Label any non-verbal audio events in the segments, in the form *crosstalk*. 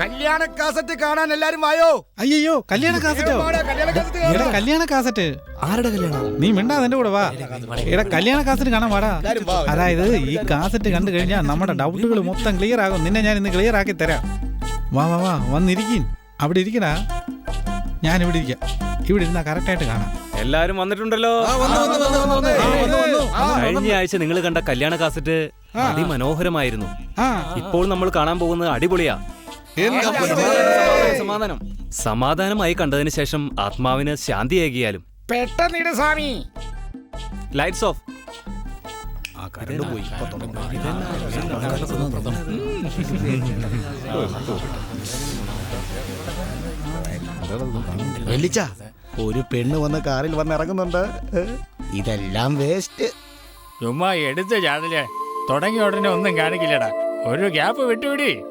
കല്യാണ കാസറ്റ് കാണാൻ എല്ലാരും വായോ? അയ്യോ കല്യാണ കാസറ്റോ? വാടാ, കല്യാണ കാസറ്റ് എടാ കല്യാണ കാസറ്റ്. ആരുടെ കല്യാണം? നീ മിണ്ടാ എന്റെ കൂടെ വാ. എടാ കല്യാണ കാസറ്റ് കാണാൻ വാടാ. അതായത് ഈ കാസറ്റ് കണ്ടു കഴിഞ്ഞാൽ നമ്മുടെ ഡൗട്ടുകൾ മൊത്തം ക്ലിയർ ആകും. നിന്നെ ഞാൻ ഇന്ന് ക്ലിയർ ആക്കി തരാം. വാ വാ വാ വന്നിരിക്കും അവിടെ ഇരിക്കടാ. ഞാൻ ഇവിടെ ഇരിക്കാം. ഇവിടെ ഇരുന്നാ കറക്റ്റായിട്ട് കാണാം. എല്ലാരും വന്നിട്ടുണ്ടല്ലോ. ആ, വന്നു, വന്നു, വന്നു, വന്നു, വന്നു. ആ, വന്നു, വന്നു. ആ, കഴിഞ്ഞ ആഴ്ച നിങ്ങൾ കണ്ട കല്യാണ കാസറ്റ് അതിമനോഹരമായിരുന്നു. ആ. ഇപ്പോൾ നമ്മൾ കാണാൻ പോകുന്നത് അടിപൊളിയാ. സമാധാനം, സമാധാനം. സമാധാനമായി കണ്ടതിന് ശേഷം ആത്മാവിന് ശാന്തിയേകിയാലും പെട്ടെന്നിട് സ്വാമി. ലൈറ്റ്സ് ഓഫ് വെള്ളിച്ച ഒരു പെണ്ണ് വന്ന് കാറിൽ വന്ന് ഇറങ്ങുന്നുണ്ട്. ഇതെല്ലാം വേസ്റ്റ്. ചുമ്മാ എടുത്ത ചാടൽ. തുടങ്ങിയ ഉടനെ ഒന്നും കാണിക്കില്ലടാ. ഒരു ഗ്യാപ്പ് വിട്ടുവിടി.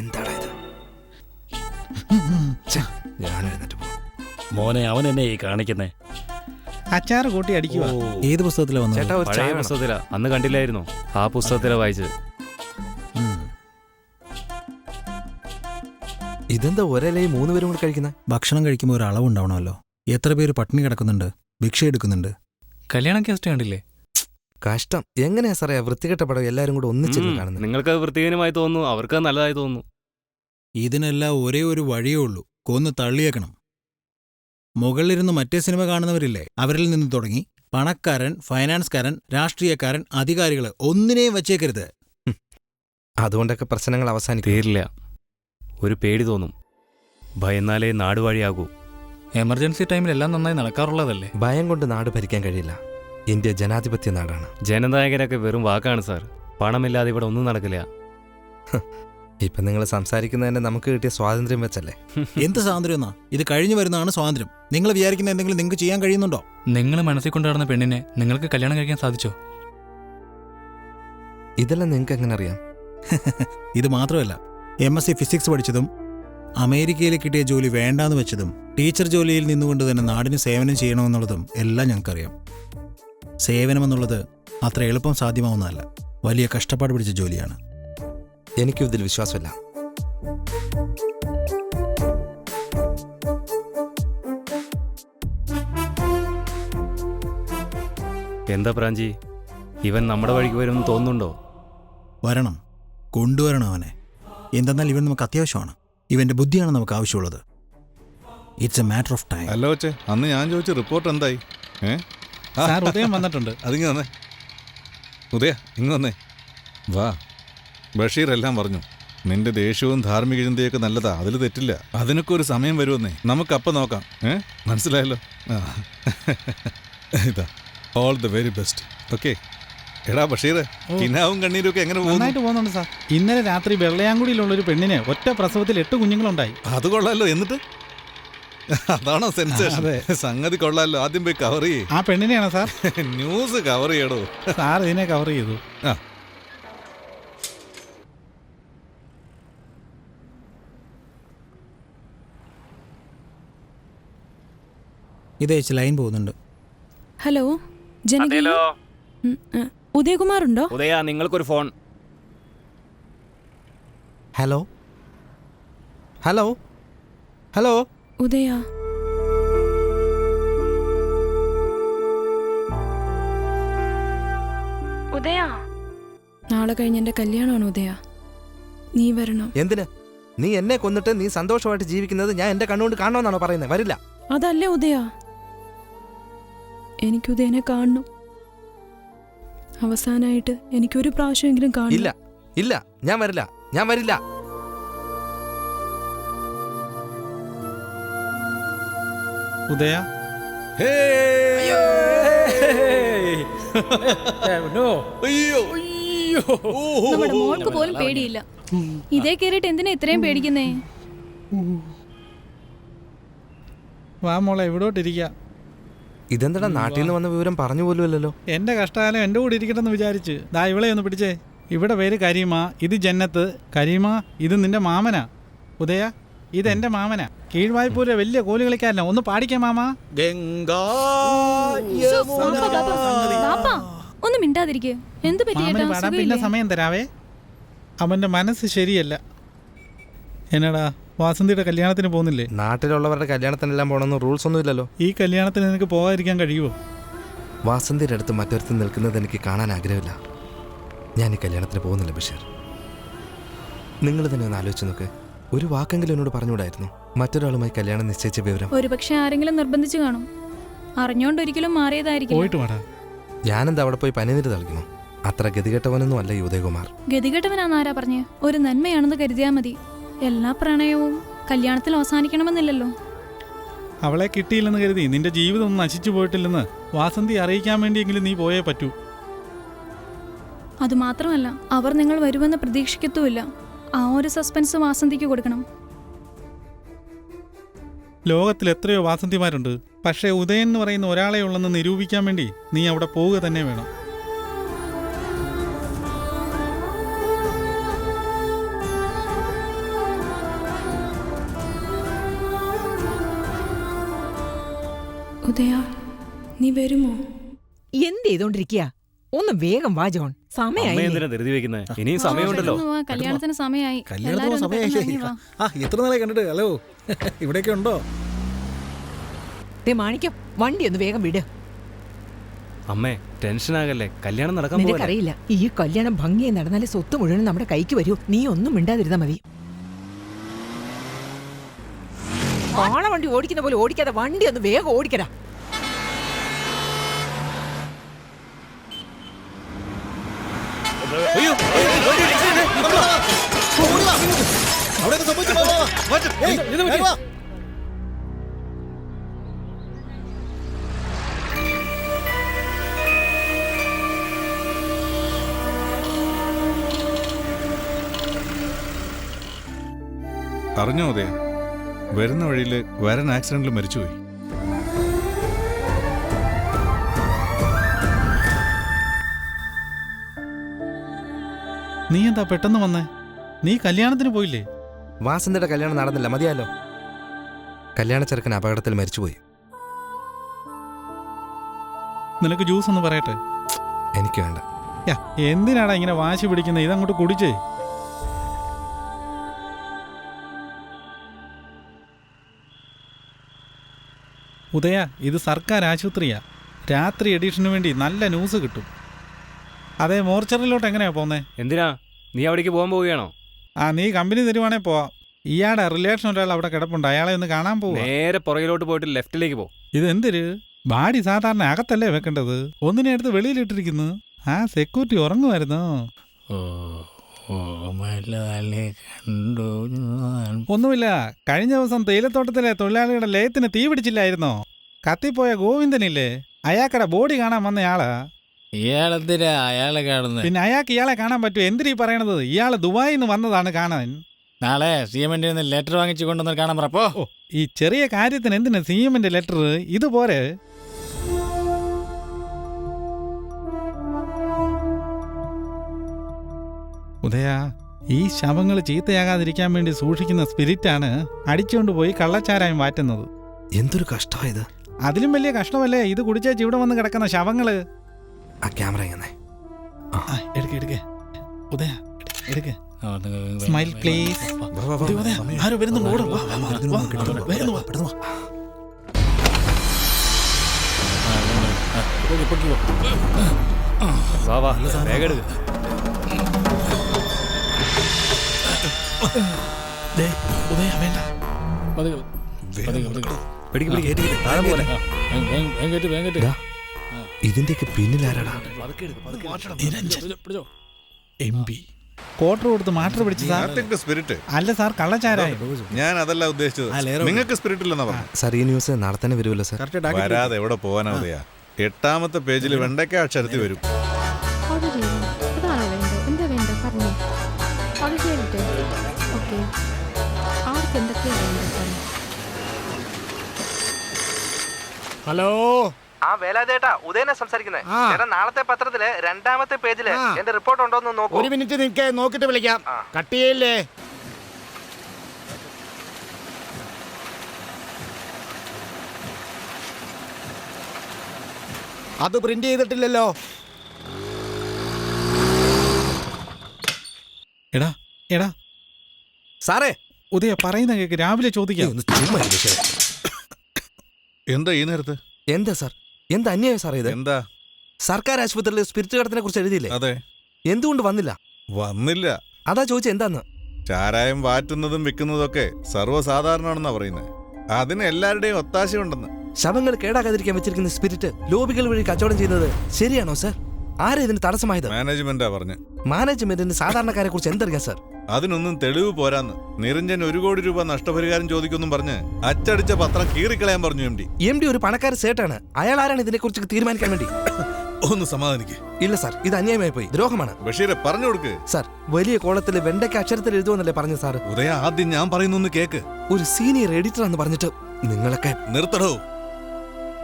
എന്താടാ ഇത്? ഞാൻ എഴുന്നേറ്റ് പോകും മോനെ അവൻ എന്നെ ഈ കാണിക്കുന്നേ. അച്ചാറ് കൂട്ടി അടിക്കുക ഏത് പുസ്തകത്തിലാ വന്നത്? ചേട്ടാ ഒരു പഴയ ചായ വേണം. പുസ്തകത്തിലാ. അന്ന് കണ്ടില്ലായിരുന്നു. ആ പുസ്തകത്തിലാ വായിച്ചത്. ഇതെന്താ ഒരലയും മൂന്ന് പേരും കൂടെ കഴിക്കുന്ന? ഭക്ഷണം കഴിക്കുമ്പോൾ ഒരു അളവുണ്ടാവണമല്ലോ. എത്ര പേര് പട്ടിണി കിടക്കുന്നുണ്ട് ഭിക്ഷ എടുക്കുന്നുണ്ട്. കല്യാണം കേസ്റ്റ് കണ്ടില്ലേ? കഷ്ടം. എങ്ങനെയാ സാറേ? ആ വൃത്തികെട്ട പടം എല്ലാരും കൂടെ ഒന്നിച്ചിരുന്ന് ഉം, കാണുന്നത്. നിങ്ങൾക്ക് അത് വൃത്തിഹീനമായി തോന്നുന്നു. അവർക്ക് അത് നല്ലതായി തോന്നുന്നു. ഇതിനെല്ലാം ഒരേ ഒരു വഴിയേ ഉള്ളൂ. കൊന്ന് തള്ളിയേക്കണം. മുകളിലിരുന്ന് മറ്റേ സിനിമ കാണുന്നവരില്ലേ? അവരിൽ നിന്ന് തുടങ്ങി. പണക്കാരൻ ഫൈനാൻസ്കാരൻ രാഷ്ട്രീയക്കാരൻ അധികാരികൾ ഒന്നിനെയും വച്ചേക്കരുത്. അതുകൊണ്ടൊക്കെ പ്രശ്നങ്ങൾ അവസാനിക്കില്ല തീരില്ല. ഒരു പേടി തോന്നും. ഭയന്നാലേ നാടുവഴിയാകൂ. എമർജൻസി ടൈമിൽ എല്ലാം നന്നായി നടക്കാറുള്ളതല്ലേ? ഭയം കൊണ്ട് നാട് ഭരിക്കാൻ കഴിയില്ല. ഇന്ത്യ ജനാധിപത്യ നാടാണ്. ജനനായകനൊക്കെ വെറും വാക്കാണ് സാർ. പണമില്ലാതെ ഇവിടെ ഒന്നും നടക്കില്ല. ഇപ്പൊ നിങ്ങൾ സംസാരിക്കുന്നതന്നെ നമുക്ക് കിട്ടിയ സ്വാതന്ത്ര്യം വെച്ചല്ലേ? എന്ത് സ്വാതന്ത്ര്യം എന്നാ? ഇത് കഴിഞ്ഞു വരുന്നതാണ് സ്വാതന്ത്ര്യം. നിങ്ങൾ വിചാരിക്കുന്ന എന്തെങ്കിലും നിങ്ങൾക്ക് ചെയ്യാൻ കഴിയുന്നുണ്ടോ? നിങ്ങൾ മനസ്സിൽ കൊണ്ടുവരുന്ന പെണ്ണിനെ നിങ്ങൾക്ക് കല്യാണം കഴിക്കാൻ സാധിച്ചോ? ഇതെല്ലാം നിങ്ങൾക്ക് എങ്ങനെ അറിയാം? ഇത് മാത്രമല്ല എം എസ് സി ഫിസിക്സ് പഠിച്ചതും അമേരിക്കയിൽ കിട്ടിയ ജോലി വേണ്ടാന്ന് വെച്ചതും ടീച്ചർ ജോലിയിൽ നിന്നുകൊണ്ട് തന്നെ നാടിന് സേവനം ചെയ്യണമെന്നുള്ളതും എല്ലാം ഞങ്ങൾക്കറിയാം. സേവനമെന്നുള്ളത് അത്ര എളുപ്പം സാധ്യമാവുന്നതല്ല. വലിയ കഷ്ടപ്പാട് പിടിച്ച ജോലിയാണ്. എനിക്കും ഇതിൽ വിശ്വാസമില്ല. എന്താ പ്രാഞ്ചി? ഇവൻ നമ്മുടെ വഴിക്ക് വരുമെന്ന് തോന്നുന്നുണ്ടോ? വരണം. കൊണ്ടുവരണം അവനെ. എന്തെന്നാൽ ഇവൻ നമുക്ക് അത്യാവശ്യമാണ്. ഇവന്റെ ബുദ്ധിയാണ് നമുക്ക് ആവശ്യമുള്ളത്. It's a matter of time അല്ല അന്ന് ഞാൻ ചോദിച്ച റിപ്പോർട്ട് എന്തായി? ഏ? സാർ ഉദയം വന്നിട്ടുണ്ട്. അതിങ്ങ് വന്നേ. ഉദയ ഇങ്ങ് വന്നേ. വാ. ബഷീർ എല്ലാം പറഞ്ഞു. നിന്റെ ദേഷ്യവും ധാർമ്മിക ചിന്തയൊക്കെ നല്ലതാ. അതിൽ തെറ്റില്ല. അതിനൊക്കെ ഒരു സമയം വരുമെന്നേ. നമുക്കപ്പം നോക്കാം. ഏ? മനസ്സിലായല്ലോ? ആ. ഇതാ. All the very best okay എടാ ബഷീർ കിനാവും കണ്ണീരും ഒക്കെ എങ്ങനെ പോകുന്നു? നന്നായിട്ട് പോകുന്നുണ്ട് സാർ. ഇന്നലെ രാത്രി വെള്ളയാങ്കുടിയിലുള്ള ഒരു പെണ്ണിന് ഒറ്റ പ്രസവത്തിൽ എട്ട് കുഞ്ഞുങ്ങളുണ്ടായി. അത് കൊള്ളാലോ. എന്നിട്ട്? *laughs* അതാണോ സെൻസേഷൻ സംഗതി കൊള്ളാലോ. ആദ്യം പോയി കവർ ചെയ്യേ. ആ പെണ്ണിനെയാണോ സാർ? *laughs* ന്യൂസ് കവർ ചെയ്യടോ. സാർ ഇതിനെ കവർ ചെയ്തു. ആ. ഇതേച്ച് ലൈൻ പോകുന്നുണ്ട്. ഹലോ ജനകീയ ഉം, ആ, ഉദയകുമാർ ഉണ്ടോ? ഉദയ നിങ്ങൾക്കൊരു phone hello? Hello? Hello? Udaya. Udaya. നാളെ കഴിഞ്ഞ് എന്റെ കല്യാണമാണ് ഉദയ. നീ വരണം. എന്തിന്? നീ എന്നെ കൊന്നിട്ട് നീ സന്തോഷമായിട്ട് ജീവിക്കുന്നത് ഞാൻ എന്റെ കണ്ണുകൊണ്ട് കാണണമെന്നാണോ പറയുന്നത് വരില്ല. അതല്ലേ ഉദയ. എനിക്ക് ഉദയനെ കാണണം. അവസാനായിട്ട് എനിക്കൊരു പ്രാവശ്യമെങ്കിലും ഇല്ല കാണണം ഇല്ല. ഞാൻ വരില്ല. ഞാൻ വരില്ല. ഉദയ? നമ്മുടെ മോൾക്ക് പോലും പേടിയില്ല. ഇതേ കേറിട്ട് എന്തിനാ ഇത്രയും പേടിക്കുന്നേ? വാ മോളെ ഇവിടോട്ടിരിക്കുക ഇതെന്താ നാട്ടിൽ നിന്ന് വന്ന വിവരം പറഞ്ഞു പോലുമല്ലോ എന്റെ കഷ്ടകാലം എന്റെ കൂടെ ഇരിക്കട്ടെന്ന് വിചാരിച്ച്. ദാ ഇവളെ ഒന്ന് പിടിച്ചേ. ഇവിടെ പേര് കരീമ ഇത് ജന്നത്ത്. കരീമ ഇത് നിന്റെ മാമന. ഉദയ? ഇത് എന്റെ മാമനാ. കീഴ്വായ്പൂരെ വലിയ കോലി കളിക്കാരനെ ഒന്ന് പാടിക്കാം മാമ. ഗംഗാ ഒന്ന് മിണ്ടാതിരിക്കേ. എന്ത് മാമന് പറ്റിയേട്ടാ പിന്നെ സമയം തരാവേ. അവന്റെ മനസ്സ് ശരിയല്ല. എന്നടാ വാസന്തിയുടെ കല്യാണത്തിന് പോകുന്നില്ലേ? നാട്ടിലുള്ളവരുടെ കല്യാണത്തിനെല്ലാം പോകണമെന്ന് റൂൾസ് ഒന്നും ഇല്ലല്ലോ. ഈ കല്യാണത്തിന് നിനക്ക് പോകാതിരിക്കാൻ കഴിയുമോ വാസന്തിയുടെ അടുത്ത് മറ്റൊരുത്ത് നിൽക്കുന്നത് എനിക്ക് കാണാൻ ആഗ്രഹമില്ല. ഞാൻ ഈ കല്യാണത്തിന് പോകുന്നില്ല ബഷീർ. നിങ്ങൾ തന്നെ ഒന്ന് ആലോചിച്ച് നോക്ക്. ഒരു വാക്കെങ്കിലും എന്നോട് പറഞ്ഞുകൂടായിരുന്നു? മറ്റൊരാളുമായി കല്യാണം നിശ്ചയിച്ച വിവരം. ഒരുപക്ഷെ ആരെങ്കിലും നിർബന്ധിച്ചു കാണും. അറിഞ്ഞോണ്ട് ഒരിക്കലും മാറിയതായിരിക്കും പോയിട്ട് വാടാ. ഞാനെന്താ അവിടെ പോയി പനിനീര് തളിക്കുന്നു അത്ര ഗതികെട്ടവനൊന്നും അല്ല ഈ ഉദയകുമാർ ഗതികെട്ടവനാന്ന് ആരാ പറഞ്ഞ്? ഒരു നന്മയാണെന്ന് കരുതിയാ മതി. എല്ലാ പ്രണയവും കല്യാണത്തിൽ അവസാനിക്കണമെന്നില്ലല്ലോ. അവളെ കിട്ടിയില്ലെന്ന് കരുതി നിന്റെ ജീവിതം ഒന്നും നശിച്ചു പോയിട്ടില്ലെന്ന് വാസന്തി അറിയിക്കാൻ വേണ്ടിയെങ്കിലും നീ പോയേ പറ്റൂ. അതുമാത്രമല്ല അവർ നിങ്ങൾ വരുമെന്ന് പ്രതീക്ഷിക്കത്തുമില്ല. ആ ഒരു സസ്പെൻസ് വാസന്തിക്ക് കൊടുക്കണം. ലോകത്തിൽ എത്രയോ വാസന്തിമാരുണ്ട്. പക്ഷേ ഉദയൻ എന്ന് പറയുന്ന ഒരാളെ ഉള്ളെന്ന് നിരൂപിക്കാൻ വേണ്ടി നീ അവിടെ പോവുക തന്നെ വേണം. ഉദയ നീ വരുമോ? എന്ത് ചെയ്തോണ്ടിരിക്കുക ഒന്ന് വേഗം വാ ജോൺ. ഇനിയും സമയമുണ്ടല്ലോ. കല്യാണത്തിന് സമയമായി കല്യാണത്തിന് വാ. ആ എത്ര നാളെ കണ്ടിട്ട്? ഹലോ ഇവിടെയൊക്കെ ഉണ്ടോ? മാണിക്കം വണ്ടി ഒന്ന് വേഗം വിട്. അമ്മേ ടെൻഷൻ ആകല്ലേ കല്യാണം നടക്കാൻ നിനക്കറിയില്ല ഈ കല്യാണം ഭംഗിയായി നടന്നാലേ സ്വത്ത് മുഴുവൻ നമ്മുടെ കൈക്ക് വരൂ. നീ ഒന്നും മിണ്ടാതിരുന്നാ മതി. ആള വണ്ടി ഓടിക്കുന്ന പോലെ ഓടിക്കാതെ വണ്ടി ഒന്ന് വേഗം ഓടിക്കടാ. അറിഞ്ഞോ ഉദയ? വരുന്ന വഴിയിൽ വരൻ ആക്സിഡന്റിൽ മരിച്ചുപോയി. നീ എന്താ പെട്ടെന്ന് വന്നേ? നീ കല്യാണത്തിന് പോയില്ലേ? വാസന്തിയുടെ കല്യാണം നടന്നില്ല മതിയാലോ? കല്യാണ ചെറുക്കൻ അപകടത്തിൽ മരിച്ചുപോയി. നിനക്ക് ജ്യൂസ് ഒന്ന് പറയട്ടെ? എനിക്ക് വേണ്ട. യാ എന്തിനാടാ ഇങ്ങനെ വാശി പിടിക്കുന്നത് ഇതങ്ങോട്ട് കുടിച്ചേ. ഉദയ ഇത് സർക്കാർ ആശുപത്രിയാ. രാത്രി എഡിഷനു വേണ്ടി നല്ല ന്യൂസ് കിട്ടും. അതെ മോർച്ചറിലോട്ട് എങ്ങനെയാ പോന്നേ? എന്തിനാ? നീ അവിടേക്ക് പോകാൻ പോവുകയാണോ? ആ നീ കമ്പനി തരുവാണേ പോവാം. ഇയാടെ റിലേഷൻ ഒരാൾ അവിടെ കിടപ്പുണ്ട്. അയാളെ ഒന്ന് കാണാൻ പോവാ. നേരെ പുറകിലോട്ട് പോയിട്ട് ലെഫ്റ്റിലേക്ക് പോ. ഇത് എന്തൊരു ബാഡി സാധാരണ അകത്തല്ലേ വെക്കേണ്ടത്? ഒന്നിനെ എടുത്ത് വെളിയിലിട്ടിരിക്കുന്നു. ആ സെക്യൂരിറ്റി ഉറങ്ങുമായിരുന്നു? ഓ ഓമലേ കണ്ടു ഞാൻ. ഒന്നുമില്ല. കഴിഞ്ഞ ദിവസം തേയിലത്തോട്ടത്തിലെ തൊഴിലാളികളുടെ ലയത്തിന് തീ പിടിച്ചില്ലായിരുന്നോ കത്തിപ്പോയ ഗോവിന്ദനില്ലേ? അയാക്കടെ ബോഡി കാണാൻ വന്നയാളാ. ഇയാളെന്തിനാ അയാളെ കാണുന്നത് പിന്നെ അയാൾക്ക് ഇയാളെ കാണാൻ പറ്റുമോ? എന്തിനീ പറയണത്? ഇയാൾ ദുബായിന്ന് നിന്ന് വന്നതാണ് കാണാൻ. നാളെ സി എമ്മിന്റെ നിന്ന് ലെറ്റർ വാങ്ങിച്ചു കൊണ്ടുവന്ന് കാണാൻ പറപ്പോ ഓ ഈ ചെറിയ കാര്യത്തിന് എന്തിനാ സി എമ്മിന്റെ ലെറ്റർ ഇതുപോലെ ഉദയ ഈ ശവങ്ങൾ ചീത്തയാകാതിരിക്കാൻ വേണ്ടി സൂക്ഷിക്കുന്ന സ്പിരിറ്റാണ് അടിച്ചുകൊണ്ട് പോയി കള്ളച്ചാരായം മാറ്റുന്നത് എന്തൊരു കഷ്ടമായത് അതിലും വലിയ കഷ്ടമല്ലേ ഇത് കുടിച്ചേച്ച് ഇവിടെ വന്ന് കിടക്കുന്ന ശവങ്ങൾ. ആ ക്യാമറ എങ്ങനെ ആ, എടുക്ക് എടുക്ക് ഉദയ എടുക്ക് സ്മൈൽ പ്ലീസ് ആരോ വരുന്നുണ്ട് ഓടും വാ, വാ, വാ, വാ, വേഗം വാ. വാ വാ വേഗം എടുക്ക് ദേ, ഉദയ വേണ്ട പിടിക്ക് പിടിക്ക് താഴെ പോലെ ദാ, ഇതിന്റെയൊക്കെ പിന്നിലാരാടാ എം പി. ക്വാർട്ടർ കൊടുത്ത് മാറ്റർ പിടിച്ച് സാർ. സ്പിരിറ്റ് അല്ല സാർ കള്ളച്ചാരായം. ഞാൻ അതല്ല ഉദ്ദേശിച്ചത്. നിങ്ങൾക്ക് സ്പിരിറ്റ് ഇല്ലെന്നാ പറഞ്ഞു. സാർ ഈ ന്യൂസ് വരുമല്ലോ സാർ. വരാതെ എവിടെ ഉദയ? എട്ടാമത്തെ പേജിൽ വെണ്ടയ്ക്ക അക്ഷരത്തിൽ വരും. ഹലോ. ആ വേലാതേട്ടാ ഉദയനെ സംസാരിക്കുന്നത് ചേട്ടാ നാളത്തെ പത്രത്തിലെ രണ്ടാമത്തെ പേജിൽ എന്റെ റിപ്പോർട്ട് ഉണ്ടോന്ന് നോക്കൂ. ഒരു മിനിറ്റ് നിൽക്കേ നോക്കിട്ട് വിളിക്കാം. കട്ടിയല്ലേ കട്ട് അത് പ്രിന്റ് ചെയ്തിട്ടില്ലല്ലോ. എടാ എടാ. സാറേ. ഉദയ പറയുന്ന കേക്ക് രാവിലെ ചോദിക്കാം. എന്താ ഈ നേരത്ത്? എന്താ സാർ? എന്താ അന്യായം സാറേ ഇത്? എന്താ? സർക്കാർ ആശുപത്രിയിൽ സ്പിരിറ്റ് കടത്തിനെ കുറിച്ച് എഴുതിയില്ലേ? അതെ. എന്തുകൊണ്ട് വന്നില്ല? വന്നില്ല. അതാ ചോദിച്ചത് എന്താന്ന്? ചാരായം വാറ്റുന്നതും വിൽക്കുന്നതൊക്കെ സർവസാധാരണമാണെന്നാ പറയുന്നത് അതിന് എല്ലാവരുടെയും ഒത്താശയുണ്ടെന്ന്. ശവങ്ങൾ കേടാകാതിരിക്കാൻ വെച്ചിരിക്കുന്ന സ്പിരിറ്റ് ലോബികൾ വഴി കച്ചവടം ചെയ്യുന്നത് ശരിയാണോ സർ? ആരാ ഇതിന് തടസ്സമായത്? മാനേജ്മെന്റാ പറഞ്ഞ്. മാനേജ്മെന്റിന് സാധാരണക്കാരെ കുറിച്ച് എന്തറിയാം സാർ അതിനൊന്നും തെളിവ് പോരാന്ന്. നിരഞ്ജൻ ഒരു കോടി രൂപ നഷ്ടപരിഹാരം ചോദിക്കൊന്നും പറഞ്ഞ് അച്ചടിച്ച പത്രം കീറിക്കളയാൻ പറഞ്ഞു എം ഡി എം ഡി ഒരു പണക്കാര സേട്ടാണ്. അയാൾ ആരാണ് ഇതിനെക്കുറിച്ച് തീരുമാനിക്കാൻ വേണ്ടി? ഒന്ന് സമാധാനിക്ക്. ഇല്ല സാർ ഇത് അന്യായമായി പോയി. ദ്രോഹമാണ്. ബഷീറെ പറഞ്ഞു കൊടുക്ക്. സാർ വലിയ കോളത്തിൽ വെണ്ടയ്ക്ക് അക്ഷരത്തിൽ എഴുതുമെന്നല്ലേ പറഞ്ഞു സാർ ഉദയ ആദ്യം ഞാൻ പറയുന്നൊന്ന് കേക്ക്. ഒരു സീനിയർ എഡിറ്റർ എന്ന് പറഞ്ഞിട്ട് നിങ്ങളൊക്കെ നിർത്തടോ.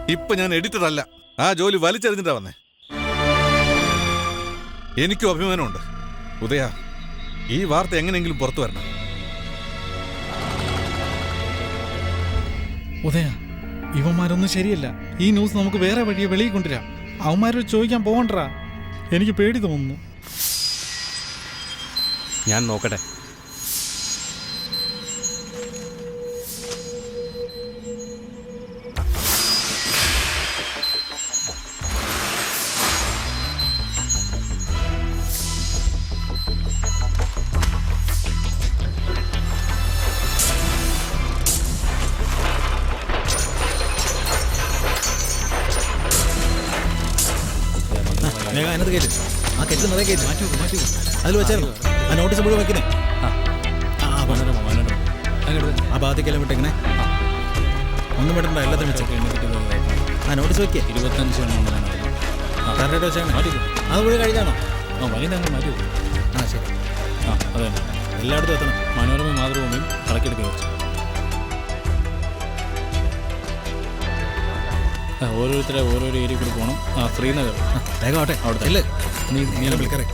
ഇപ്പൊ ഞാൻ എഡിറ്റർ അല്ല. ആ ജോലി വലിച്ചെറിഞ്ഞിട്ടാ വന്നേ. എനിക്കും അഭിമാനമുണ്ട്. ഉദയ ഈ വാർത്ത എങ്ങനെയെങ്കിലും പുറത്തു വരണം. ഉദയ ഇവന്മാരൊന്നും ശരിയല്ല. ഈ ന്യൂസ് നമുക്ക് വേറെ വഴിയെ വെളിയിൽ കൊണ്ടുവരാം. അവന്മാരോട് ചോദിക്കാൻ പോകണ്ടാ എനിക്ക് പേടി തോന്നുന്നു. ഞാൻ നോക്കട്ടെ. വേഗം അതിനകത്ത് കയറ്റി. ആ കെട്ടിൽ നിറയെ കയറ്റി. മാറ്റി മാറ്റി അതിൽ വെച്ചായിരുന്നു. ആ നോട്ടീസ് മുഴുവൻ വെക്കണേ. ആ. ഭാഗത്തേക്കെല്ലാം ഒന്നും വിടണ്ട എല്ലാത്തിനും വെച്ചേ. ആ നോട്ടീസ് വെക്കേ. ഇരുപത്തഞ്ച് കറക്റ്റായിട്ട് വെച്ചേക്കണേ അത് മുഴുവൻ കഴിഞ്ഞാണോ? വൈകുന്നേരം മാറ്റി ആ ശരി. ആ അതെ. എല്ലായിടത്തും എത്തണം. മനോരമ മാതൃഭൂമിയും കളക്കിടക്ക് വെച്ചു. ഓരോരുത്തരെ ഓരോരോ ഏരിയ കൂടി പോകണം. ആ ശ്രീനഗർ. വേഗം ആവട്ടെ. അവിടുത്തെ. അല്ലേ നീ നീ നീ വിളിക്കറേ.